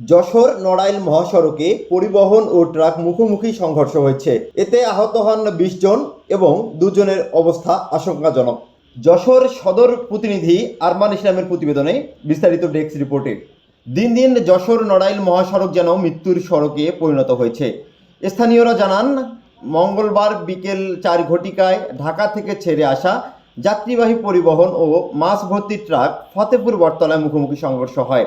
যশোর নড়াইল মহাসড়কে পরিবহন ও ট্রাক মুখোমুখি সংঘর্ষ হয়েছে। এতে আহত হন বিশ জন এবং দুজনের অবস্থা আশঙ্কাজনক। যশোর সদর প্রতিনিধি আরমান ইসলামের প্রতিবেদনে বিস্তারিত ডেস্ক রিপোর্টে। দিন দিন যশোর নড়াইল মহাসড়ক যেন মৃত্যুর সড়কে পরিণত হয়েছে। স্থানীয়রা জানান, মঙ্গলবার বিকেল চার ঘটিকায় ঢাকা থেকে ছেড়ে আসা যাত্রীবাহী পরিবহন ও মাছ ভর্তি ট্রাক ফতেপুর বটতলায় মুখোমুখি সংঘর্ষ হয়।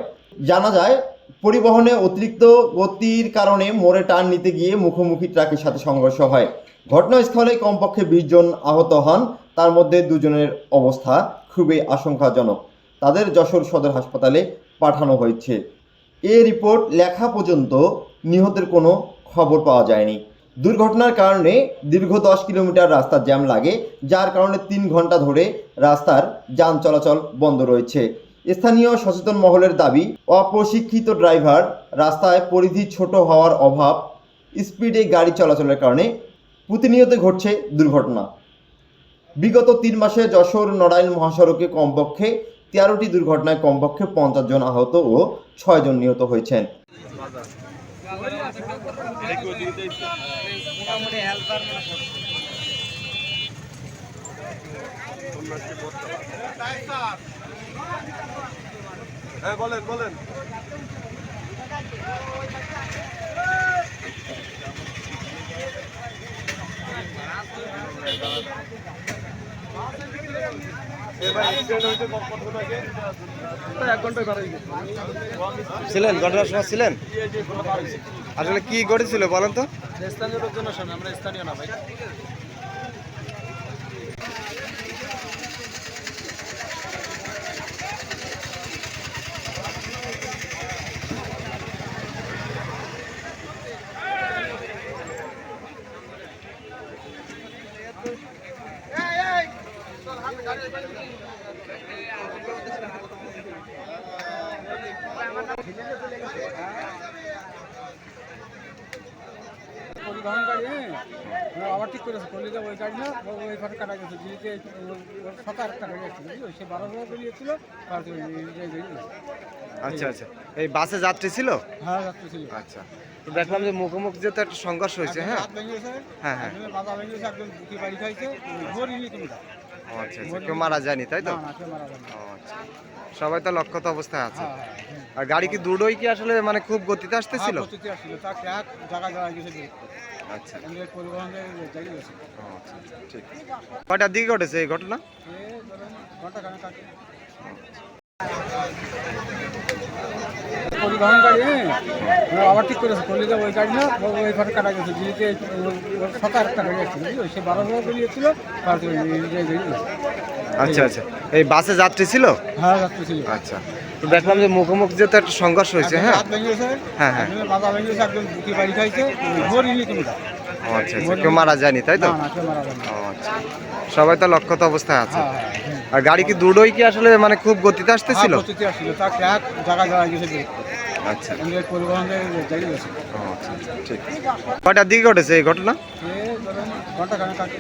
জানা যায় পরিবহনে অতিরিক্ত গতির কারণে মোড়ে টান নিতে গিয়ে মুখোমুখি ট্রাকের সাথে সংঘর্ষ হয়। ঘটনাস্থলে কমপক্ষে বিশ জন আহত হন। তার মধ্যে দুজনের অবস্থা খুবই আশঙ্কাজনক। তাদের যশোর সদর হাসপাতালে পাঠানো হয়েছে। এ রিপোর্ট লেখা পর্যন্ত নিহতের কোনো খবর পাওয়া যায়নি। দুর্ঘটনার কারণে দীর্ঘ দশ কিলোমিটার রাস্তা জ্যাম লাগে, যার কারণে তিন ঘণ্টা ধরে রাস্তার যান চলাচল বন্ধ রয়েছে। স্থানীয় সচেতন মহলের দাবি, অপ্রশিক্ষিত ড্রাইভার রাস্তায় পরিধি ছোট হওয়ার অভাব, স্পিডে গাড়ি চলাচলের কারণে প্রতিনিয়ত ঘটছে দুর্ঘটনা। বিগত তিন মাসে যশোর নড়াইল মহাসড়কে কমপক্ষে তেরোটি দুর্ঘটনায় কমপক্ষে পঞ্চাশ জন আহত ও ছয় জন নিহত হয়েছেন। হ্যাঁ বলেন বলেন। ছিলেন? ঘটনার সময় ছিলেন? আসলে কি ঘটেছিল বলেন তো। স্থানীয় লোকজনের সামনে আমরা স্থানীয় না ভাই। পরিবহন গাড়ি হ্যাঁ আবার ঠিক করেছে কলিতে ওই গাড়ি না ওই ঘরে কাটা গেছে দিল্লিতে সকাল একটা গাড়ি আসছিল বুঝলো সে বারো বড় বেরিয়েছিল আচ্ছা আচ্ছা। এই বাসে যাত্রী ছিল। হ্যাঁ যাত্রী ছিল। আচ্ছা। তো দেখলাম যে মুখোমুখি যে একটা সংঘর্ষ হয়েছে হ্যাঁ? হ্যাঁ, হ্যাঁ। আচ্ছা আচ্ছা কেউ মারা যায়নি তাই তো? আচ্ছা। সবাই তো লক্ষত অবস্থায় আছে। হ্যাঁ হ্যাঁ হ্যাঁ। আর গাড়ি কি দুটোই কি আসলে মানে খুব গতিতে আসতেছিল? করে। আচ্ছা ঠিক কয়টার দিকে ঘটেছে এই ঘটনা এ ধরেন ঘণ্টা খানেক আগে পরিবহন গাড়ি হ্যাঁ আবার ঠিক করেছে কলিতে ওই গাড়ি না ওই ঘরে কাটা গেছে দিল্লিতে একটা গাড়ি আসছিল বুঝলো? সে বারো বেরিয়েছিল এই- আচ্ছা আচ্ছা। এই বাসে যাত্রী ছিল? হ্যাঁ যাত্রী ছিল। আচ্ছা। তো দেখলাম যে মুখোমুখি যে একটা সংঘর্ষ হয়েছে হ্যাঁ? হ্যাঁ, হ্যাঁ। একজনের ভেঙেছে একজন বুকি বাড়ি খাইছে মরিনি কোনটা আচ্ছা আচ্ছা। কেউ মারা যায়নি তাই তো? আচ্ছা। সবাই তো লক্ষত অবস্থায় আছে। হ্যাঁ হ্যাঁ হ্যাঁ। আর গাড়ি কি দুটোই কি আসলে মানে খুব গতিতে আসতেছিল? হ্যাঁ, আসছিল। জায়গা জায়গা গেছে। আচ্ছা। আচ্ছা আচ্ছা, ঠিক কয়টার দিকে ঘটেছে এই ঘটনা? আগে।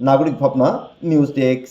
নাগরিক ভাবনা নিউজ ডেস্ক।